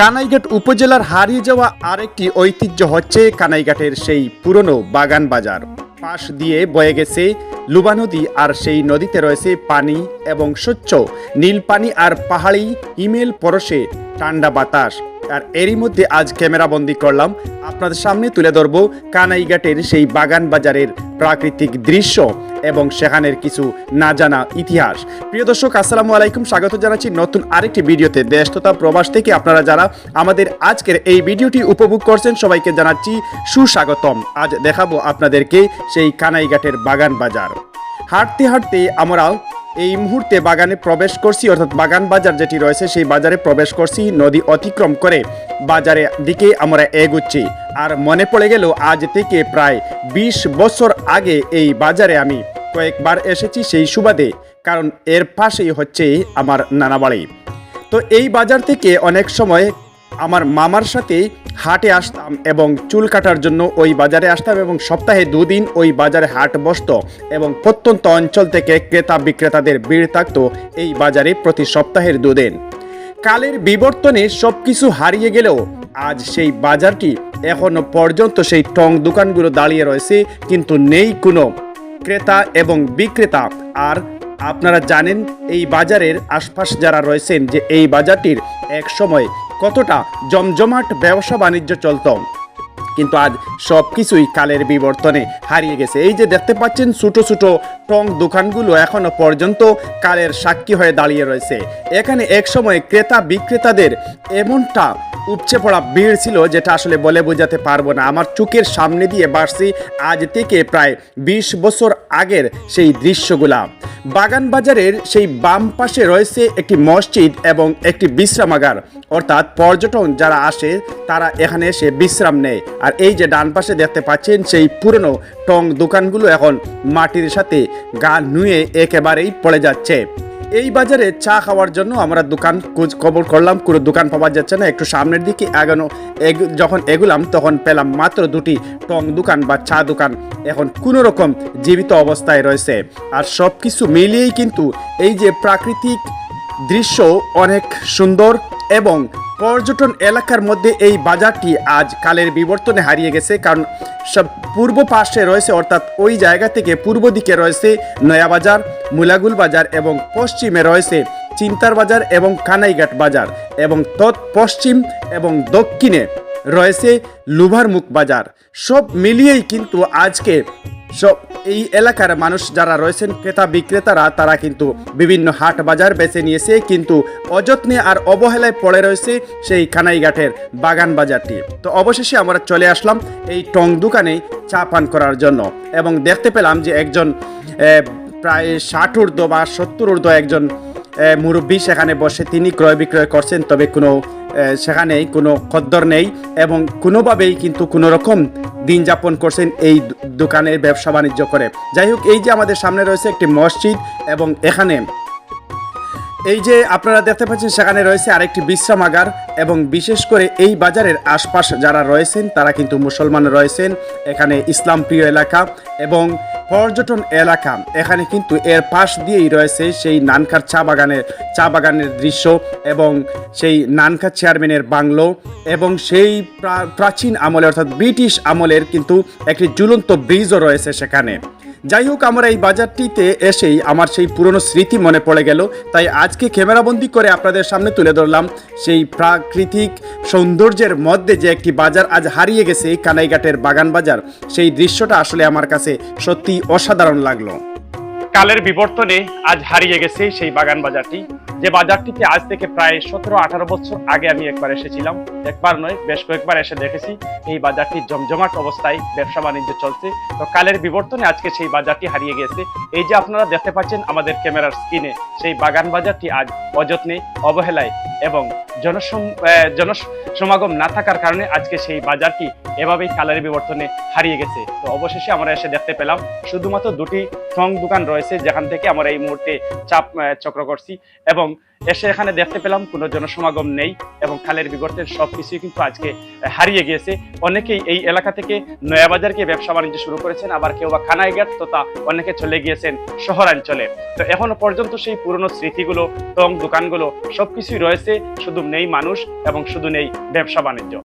কানাইঘাট উপজেলার হারিয়ে যাওয়া আরেকটি ঐতিহ্য হচ্ছে কানাইঘাটের সেই পুরনো বাগান বাজার। পাশ দিয়ে বয়ে গেছে লুবা নদী আর সেই নদীতে রয়েছে পানি এবং স্বচ্ছ নীল পানি আর পাহাড়ি ইমেল পরশে ঠান্ডা বাতাস। আর এরই মধ্যে আজ ক্যামেরা বন্দি করলাম। আপনাদের সামনে তুলে ধরব কানাইঘাটের সেই বাগান বাজারের প্রাকৃতিক দৃশ্য। এবং সেখানের কিছু না জানা ইতিহাস। প্রিয় দর্শক, আসসালামু আলাইকুম। স্বাগত জানাচ্ছি নতুন আরেকটি ভিডিওতে। দেশ তথা প্রবাস থেকে আপনারা যারা আমাদের আজকের এই ভিডিওটি উপভোগ করছেন, সবাইকে জানাচ্ছি সুস্বাগতম। আজ দেখাবো আপনাদেরকে সেই কানাইঘাটের বাগান বাজার। হাঁটতে হাঁটতে আমরা এই মুহূর্তে বাগানে প্রবেশ করছি, অর্থাৎ বাগান বাজার যেটি রয়েছে, সেই বাজারে প্রবেশ করছি। নদী অতিক্রম করে বাজারে দিকে আমরা এগুচ্ছি। আর মনে পড়ে গেল, আজ থেকে প্রায় বিশ বছর আগে এই বাজারে আমি কয়েকবার এসেছি সেই সুবাদে, কারণ এর পাশেই হচ্ছে আমার নানা বাড়ি। তো এই বাজার থেকে অনেক সময় আমার মামার সাথে হাটে আসতাম এবং চুল কাটার জন্য ওই বাজারে আসতাম এবং সপ্তাহে দুদিন ওই বাজারে হাট বসতো এবং প্রত্যন্ত অঞ্চল থেকে ক্রেতা বিক্রেতাদের ভিড় থাকত এই বাজারে প্রতি সপ্তাহের দুদিন। কালের বিবর্তনে সব কিছু হারিয়ে গেলেও আজ সেই বাজারটি এখনও পর্যন্ত সেই টং দোকানগুলো দাঁড়িয়ে রয়েছে, কিন্তু নেই কোনো ক্রেতা এবং বিক্রেতা। আর আপনারা জানেন এই বাজারের আশপাশ যারা রয়েছেন যে এই বাজারটির এক সময় কতটা জমজমাট ব্যবসা বাণিজ্য চলত। কিন্তু আজ সব কিছুই কালের বিবর্তনে হারিয়ে গেছে। এই যে দেখতে পাচ্ছেন ছোটো ছোটো টং দোকানগুলো এখনও পর্যন্ত কালের সাক্ষী হয়ে দাঁড়িয়ে রয়েছে। এখানে এক সময় ক্রেতা বিক্রেতাদের এমনটা উপচে পড়া ভিড় ছিল যেটা আসলে বলে বোঝাতে পারব না। আমার চোখের সামনে দিয়ে বাড়ছি আজ থেকে প্রায় বিশ বছর আগের সেই দৃশ্যগুলা। বাগান বাজারের সেই বাম পাশে রয়েছে একটি মসজিদ এবং একটি বিশ্রামাগার। অর্থাৎ পর্যটন যারা আসে, তারা এখানে এসে বিশ্রাম নেয়। আর এই যে ডান পাশে দেখতে পাচ্ছেন সেই পুরনো টং দোকানগুলো এখন মাটির সাথে গা নুয়ে একেবারেই পড়ে যাচ্ছে। এই বাজারে চা খাওয়ার জন্য আমরা দোকান খোঁজ খবর করলাম কোনো দোকান পাওয়া যাচ্ছে না, একটু সামনের দিকে এগানো এগ- যখন এগুলাম, তখন পেলাম মাত্র দুটি টং দোকান বা চা দোকান। এখন কোনো রকম জীবিত অবস্থায় রয়েছে। আর সব কিছু মিলিয়েই কিন্তু এই যে প্রাকৃতিক দৃশ্য অনেক সুন্দর এবং পর্যটন এলাকার মধ্যে এই বাজারটি আজ কালের বিবর্তনে হারিয়ে গেছে, কারণ সব পূর্ব পাশে রয়েছে, অর্থাৎ ওই জায়গা থেকে পূর্ব দিকে রয়েছে নয়াবাজার মুলাগুল বাজার এবং পশ্চিমে রয়েছে চিন্তার বাজার এবং কানাইঘাট বাজার এবং তৎ পশ্চিম এবং দক্ষিণে রয়েছে লুভারমুখ বাজার। সব মিলিয়েই কিন্তু আজকে সব এই এলাকার মানুষ যারা রয়েছেন ক্রেতা বিক্রেতারা, তারা কিন্তু বিভিন্ন হাট বাজার বেছে নিয়েছে, কিন্তু অযত্নে আর অবহেলায় পড়ে রয়েছে সেই কানাইঘাটের বাগান বাজারটি। তো অবশেষে আমরা চলে আসলাম এই টং দোকানে চা পান করার জন্য এবং দেখতে পেলাম যে একজন প্রায় ষাট ঊর্ধ্ব বা সত্তর ঊর্ধ্ব একজন মুরব্বী সেখানে বসে, তিনি ক্রয় বিক্রয় করছেন, তবে কোনো সেখানে কোনো খদ্দর নেই এবং কোনোভাবেই কিন্তু কোনো রকম দিন যাপন করছেন এই দোকানের ব্যবসা বাণিজ্য করে। যাই হোক, এই যে আমাদের সামনে রয়েছে একটি মসজিদ এবং এখানে এই যে আপনারা দেখতে পাচ্ছেন, সেখানে রয়েছে আরেকটি বিশ্রামাগার এবং বিশেষ করে এই বাজারের আশপাশ যারা রয়েছেন, তারা কিন্তু মুসলমান রয়েছেন। এখানে ইসলাম প্রিয় এলাকা এবং পর্যটন এলাকা। এখানে কিন্তু এর পাশ দিয়েই রয়েছে সেই নানখার চা বাগানের চা বাগানের দৃশ্য এবং সেই নানখা চেয়ারম্যানের বাংলো এবং সেই প্রাচীন আমলে অর্থাৎ ব্রিটিশ আমলের কিন্তু একটি ঝুলন্ত ব্রিজও রয়েছে সেখানে। যাই হোক, আমার এই বাজারটিতে এসেই আমার সেই পুরনো স্মৃতি মনে পড়ে গেল। তাই আজকে ক্যামেরাবন্দি করে আপনাদের সামনে তুলে ধরলাম সেই প্রাকৃতিক সৌন্দর্যের মধ্যে যে একটি বাজার আজ হারিয়ে গেছে কানাইঘাটের বাগান বাজার। সেই দৃশ্যটা আসলে আমার কাছে সত্যি অসাধারণ লাগল। কালের বিবর্তনে আজ হারিয়ে গেছে সেই বাগান বাজারটি। যে বাজারটিতে আজ থেকে প্রায় সতেরো, আঠারো বছর আগে আমি একবার এসেছিলাম, একবার নয়, বেশ কয়েকবার এসে দেখেছি, এই বাজারটি জমজমাট অবস্থায় ব্যবসা বাণিজ্য চলছে। তো কালের বিবর্তনে আজকে সেই বাজারটি হারিয়ে গেছে। এই যে আপনারা দেখতে পাচ্ছেন আমাদের ক্যামেরার স্ক্রিনে, সেই বাগান বাজারটি আজ অযত্নে, অবহেলায় এবং জনসম জনসমাগম না থাকার কারণে আজকে সেই বাজারটি এভাবেই কালের বিবর্তনে হারিয়ে গেছে। তো অবশেষে আমরা এসে দেখতে পেলাম, শুধুমাত্র দুটি থং দোকান রয়েছে, যেখান থেকে আমরা এই মুহূর্তে চাপ চক্র করছি এবং এসে এখানে দেখতে পেলাম কোনো জনসমাগম নেই এবং খালের বিগর্তের সব কিছুই কিন্তু আজকে হারিয়ে গিয়েছে। অনেকেই এই এলাকা থেকে নয়াবাজারকে ব্যবসা বাণিজ্য শুরু করেছেন, আবার কেউ বা খানাইঘাট তথা অনেকে চলে গিয়েছেন শহরাঞ্চলে। তো এখনও পর্যন্ত সেই পুরনো স্মৃতিগুলো, টং দোকানগুলো সবকিছুই রয়েছে, শুধু নেই মানুষ এবং শুধু নেই ব্যবসা বাণিজ্য।